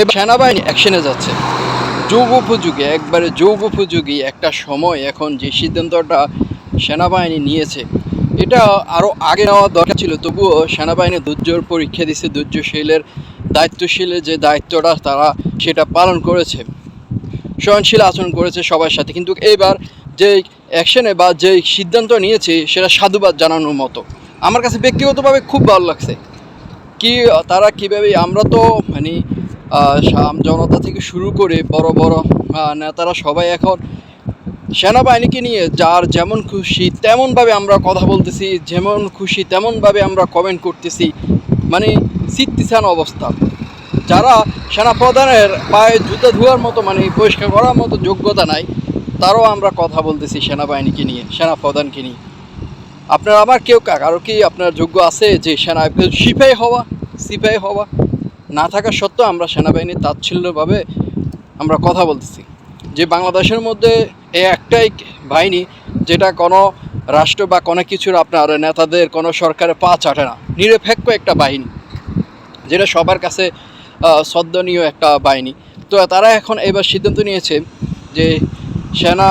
এবার সেনাবাহিনী অ্যাকশনে যাচ্ছে। যোগ উপযোগী, একবারে যোগ উপযোগী একটা সময় এখন যে সিদ্ধান্তটা সেনাবাহিনী নিয়েছে, এটা আরও আগে নেওয়া দরকার ছিল। তবুও সেনাবাহিনী ধৈর্যর পরীক্ষা দিচ্ছে ধৈর্যশীলের, দায়িত্বশীলের যে দায়িত্বটা তারা সেটা পালন করেছে। সহনশীল আচরণ করেছে সবার সাথে। কিন্তু এইবার যে অ্যাকশনে বা যে সিদ্ধান্ত নিয়েছে, সেটা সাধুবাদ জানানোর মতো। আমার কাছে ব্যক্তিগতভাবে খুব ভালো লাগছে। কি, তারা কীভাবে, আমরা তো মানে সাম জনতা থেকে শুরু করে বড় বড় নেতারা সবাই এখন সেনাবাহিনীকে নিয়ে যার যেমন খুশি তেমনভাবে আমরা কথা বলতেছি, যেমন খুশি তেমনভাবে আমরা কমেন্ট করতেছি। মানে সিত্তিসান অবস্থা। যারা সেনাপ্রধানের পায়ে জুতা ধোয়ার মতো মানে পরিষ্কার করার মতো যোগ্যতা নাই, তারও আমরা কথা বলতেছি সেনাবাহিনীকে নিয়ে, সেনাপ্রধানকে নিয়ে। আপনার আমার কেউ কারও কি আপনার যোগ্য আছে যে সেনা সিপাহী হওয়া সিপাহী হওয়া? না থাকা সত্ত্বেও আমরা সেনাবাহিনীর তাচ্ছিল্যভাবে আমরা কথা বলতেছি। যে বাংলাদেশের মধ্যে এ একটাই বাহিনী, যেটা কোনো রাষ্ট্র বা কোনো কিছুর আপনার নেতাদের, কোনো সরকারের পা চাটে না। নিরপেক্ষ একটা বাহিনী, যেটা সবার কাছে শ্রদ্ধনীয় একটা বাহিনী। তো তারা এখন এবার সিদ্ধান্ত নিয়েছে যে সেনা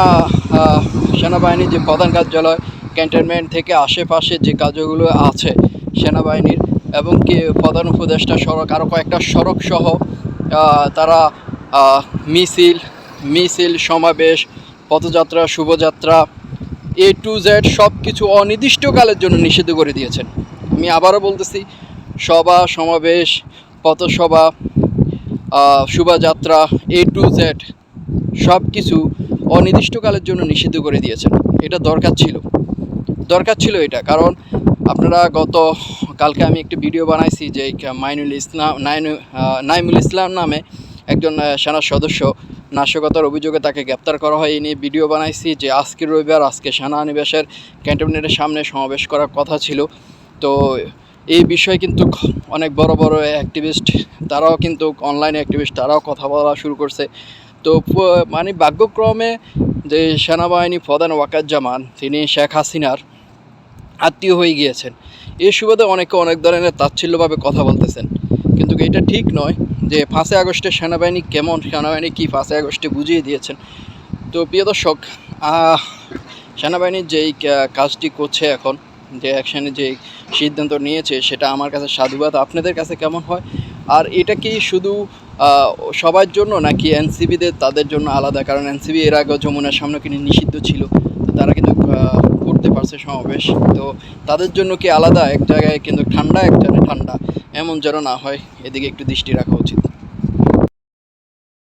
সেনাবাহিনীর যে প্রধান কার্যালয়, ক্যান্টনমেন্ট থেকে আশেপাশে যে কাজগুলো আছে সেনাবাহিনীর এবং কি প্রধান উপদেষ্টা সড়ক আরও কয়েকটা সড়ক সহ তারা মিছিল মিছিল, সমাবেশ, পথযাত্রা, শুভযাত্রা এ টু জেড সব কিছু অনির্দিষ্টকালের জন্য নিষিদ্ধ করে দিয়েছেন। আমি আবারও বলতেছি, সভা, সমাবেশ, পথসভা শোভাযাত্রা এ টু জেড সব কিছু অনির্দিষ্টকালের জন্য নিষিদ্ধ করে দিয়েছেন। এটা দরকার ছিল। দরকার ছিল এটা, কারণ আপনারা গত কালকে আমি একটি ভিডিও বানাইছি যে মাইনুল ইসলাম, নাইনু নাইমুল ইসলাম নামে একজন সেনা সদস্য নাশকতার অভিযোগে তাকে গ্রেপ্তার করা হয়। এই নিয়ে ভিডিও বানাইছি যে আজকের রবিবার আজকে সেনানিবাসের ক্যান্টনমেন্টের সামনে সমাবেশ করার কথা ছিল। তো এই বিষয়ে কিন্তু অনেক বড় বড় অ্যাক্টিভিস্ট তারাও কিন্তু অনলাইন অ্যাক্টিভিস্ট তারাও কথা বলা শুরু করছে। তো মানে ভাগ্যক্রমে যে সেনাবাহিনী প্রধান ওয়াকাজ্জামান তিনি শেখ হাসিনার আত্মীয় হয়ে গিয়েছেন। এই সুবাদে অনেকে অনেক ধরনের তাচ্ছিল্যভাবে কথা বলতেছেন। কিন্তু এটা ঠিক নয় যে পাঁচই আগস্টে সেনাবাহিনী কেমন সেনাবাহিনী কী পাঁচই আগস্টে বুঝিয়ে দিয়েছেন? তো প্রিয় দর্শক সেনাবাহিনীর যেই কাজটি করছে এখন, যে অ্যাকশনে যে সিদ্ধান্ত নিয়েছে, সেটা আমার কাছে সাধুবাদ। আপনাদের কাছে কেমন হয়? আর এটা কি শুধু সবার জন্য নাকি এনসিবিদের তাদের জন্য আলাদা? কারণ এনসিবি এর আগেও যমুনার সামনে কিন্তু নিষিদ্ধ ছিল। তারা কিন্তু করতে পারছে সমাবেশ। তো তাদের জন্য কি আলাদা? এক জায়গায় কিন্তু ঠান্ডা এক জায়গায় ঠান্ডা। এমন যেন না হয়, এদিকে একটু দৃষ্টি রাখা উচিত।